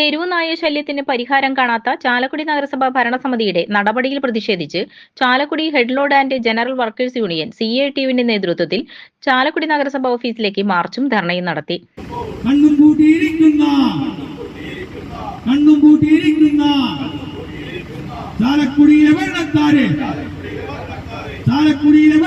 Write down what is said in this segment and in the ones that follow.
തെരുവു നായ ശല്യത്തിന് പരിഹാരം കാണാത്ത ചാലക്കുടി നഗരസഭ ഭരണസമിതിയുടെ നടപടിയിൽ പ്രതിഷേധിച്ച് Chalakudy headload and general workers union C A ടിവിന്റെ നേതൃത്വത്തിൽ ചാലക്കുടി നഗരസഭ ഓഫീസിലേക്ക് മാർച്ചും ധർണയും നടത്തി. ചാലക്കുടിയിലെ പൂട്ടിയിരിക്കുന്ന ചാലക്കുടിയിലെ ചാലക്കുടിയിലെ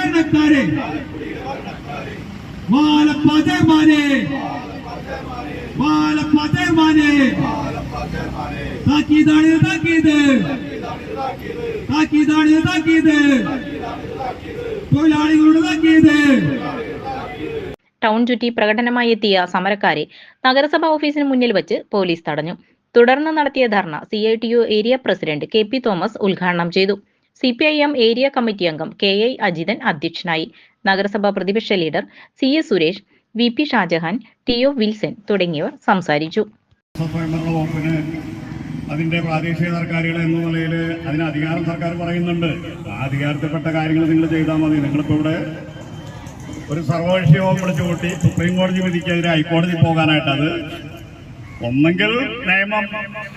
ടൗൺ ചുറ്റി പ്രകടനമായി എത്തിയ സമരക്കാരെ നഗരസഭാ ഓഫീസിന് മുന്നിൽ വെച്ച് പോലീസ് തടഞ്ഞു. തുടർന്ന് നടത്തിയ dharna C I T U area president K P Thomas ഉദ്ഘാടനം ചെയ്തു. C P I M area committee അംഗം കെ ഐ അജിതൻ അധ്യക്ഷനായി. നഗരസഭാ പ്രതിപക്ഷ leader C S Suresh V P Shajahan T O Wilson തുടങ്ങിയവർ സംസാരിച്ചു. അതിന്റെ പ്രാദേശിക സർക്കാരുകൾ എന്ന നിലയിൽ അതിന് അധികാരം സർക്കാർ പറയുന്നുണ്ട്. ആ അധികാരത്തിൽപ്പെട്ട കാര്യങ്ങൾ നിങ്ങൾ ചെയ്താൽ മതി. നിങ്ങളിപ്പോൾ ഇവിടെ ഒരു സർവകക്ഷി യോഗം കൂട്ടി സുപ്രീം കോടതി വിധിക്കെതിരെ ഹൈക്കോടതി പോകാനായിട്ട് അത് ഒന്നെങ്കിൽ നിയമം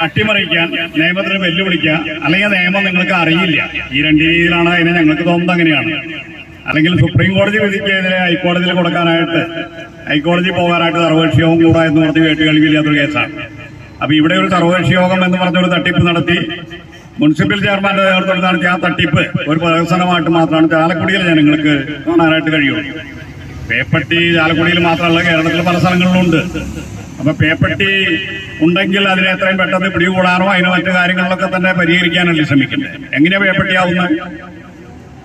അട്ടിമറിക്കാൻ നിയമത്തിന് വെല്ലുവിളിക്കുക അല്ലെങ്കിൽ നിയമം നിങ്ങൾക്ക് അറിയില്ല. ഈ രണ്ട് രീതിയിലാണ് അതിനെ ഞങ്ങൾക്ക് തോന്നുന്നത് അങ്ങനെയാണ്. അല്ലെങ്കിൽ സുപ്രീം കോടതി വിധിക്കെതിരെ ഹൈക്കോടതിയിൽ കൊടുക്കാനായിട്ട് ഹൈക്കോടതി പോകാനായിട്ട് സർവകക്ഷി യോഗം കൂടാ എന്ന് പറഞ്ഞ് കേട്ട് കേൾവിയില്ലാത്തൊരു കേസാണ്. അപ്പൊ ഇവിടെ ഒരു സർവകക്ഷി യോഗം എന്ന് പറഞ്ഞൊരു തട്ടിപ്പ് നടത്തി മുനിസിപ്പൽ ചെയർമാന്റെ നേതൃത്വത്തിൽ നടത്തിയ ആ തട്ടിപ്പ് ഒരു പ്രദർശനമായിട്ട് മാത്രമാണ് ചാലക്കുടിയിലെ ജനങ്ങൾക്ക് കാണാനായിട്ട് കഴിയുള്ളൂ. പേപ്പട്ടി ചാലക്കുടിയിൽ മാത്രമല്ല കേരളത്തിൽ പല സ്ഥലങ്ങളിലുണ്ട് അപ്പൊ പേപ്പട്ടി ഉണ്ടെങ്കിൽ അതിനെ എത്രയും പെട്ടെന്ന് പിടികൂടാനോ അതിന് മറ്റു കാര്യങ്ങളിലൊക്കെ തന്നെ പരിഹരിക്കാനല്ലേ ശ്രമിക്കുന്നത്. എങ്ങനെയാ പേപ്പട്ടിയാവുന്നത്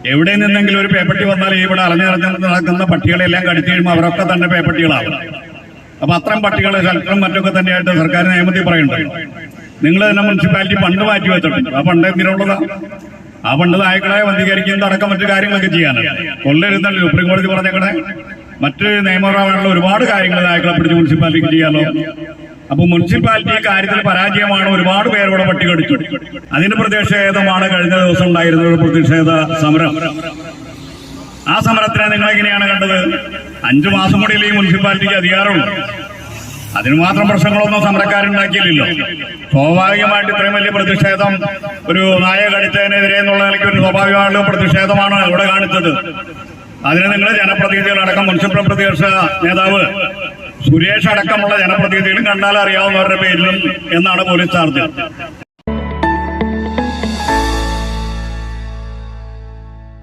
എവിടെ നിന്നെങ്കിലും ഒരു പേപ്പട്ടി വന്നാൽ ഇവിടെ അലഞ്ഞു നടക്കുന്ന പട്ടികളെല്ലാം കടിച്ചു അവരൊക്കെ തന്നെ പേപ്പട്ടികളാവും. അപ്പൊ അത്തരം പട്ടികളെ ശൽക്കറും മറ്റൊക്കെ തന്നെയായിട്ട് സർക്കാർ നിയമത്തിൽ പറയുന്നുണ്ട്. നിങ്ങൾ തന്നെ മുനിസിപ്പാലിറ്റി പണ്ട് മാറ്റി വെച്ചിട്ടുണ്ട്. ആ പണ്ട് എന്തിനുള്ളതാ? ആ പണ്ട് നായ്ക്കളെ വന്ധീകരിക്കുന്നത് അടക്കം മറ്റു കാര്യങ്ങളൊക്കെ ചെയ്യാനാണ്. കൊള്ളരുന്നല്ലോ സുപ്രീം കോടതി പറഞ്ഞേക്കണേ. മറ്റ് നിയമപരമായുള്ള ഒരുപാട് കാര്യങ്ങൾ നായ്ക്കളെ പിടിച്ച് മുനിസിപ്പാലിറ്റിക്ക് ചെയ്യാലോ? അപ്പൊ മുനിസിപ്പാലിറ്റി കാര്യത്തിൽ പരാജയമാണ്. ഒരുപാട് പേരോടെ പട്ടി കടിച്ചു അതിന് പ്രതിഷേധമാണ് കഴിഞ്ഞ ദിവസം ഉണ്ടായിരുന്ന ഒരു പ്രതിഷേധ സമരം. ആ സമരത്തിനെ നിങ്ങൾ എങ്ങനെയാണ് കണ്ടത്? അഞ്ചു മാസം കൂടി ഈ മുനിസിപ്പാലിറ്റിക്ക് അധികാരമുണ്ട് അതിന് മാത്രം പ്രശ്നങ്ങളൊന്നും സമരക്കാരുണ്ടാക്കിയില്ലല്ലോ സ്വാഭാവികമായിട്ട് ഇത്രയും വലിയ പ്രതിഷേധം ഒരു നായ കടിച്ചതിനെതിരെ എന്നുള്ള നിലയ്ക്ക് ഒരു സ്വാഭാവികമായിട്ടുള്ള പ്രതിഷേധമാണ് ഇവിടെ കാണിച്ചത്. അതിന് നിങ്ങൾ ജനപ്രതിനിധികളടക്കം മുനിസിപ്പൽ പ്രതിപക്ഷ നേതാവ് സുരേഷ് അടക്കമുള്ള ജനപ്രതിനിധികളും കണ്ടാൽ അറിയാവുന്നവരുടെ പേരിലും എന്നാണ് പോലീസ് ചാർജ്.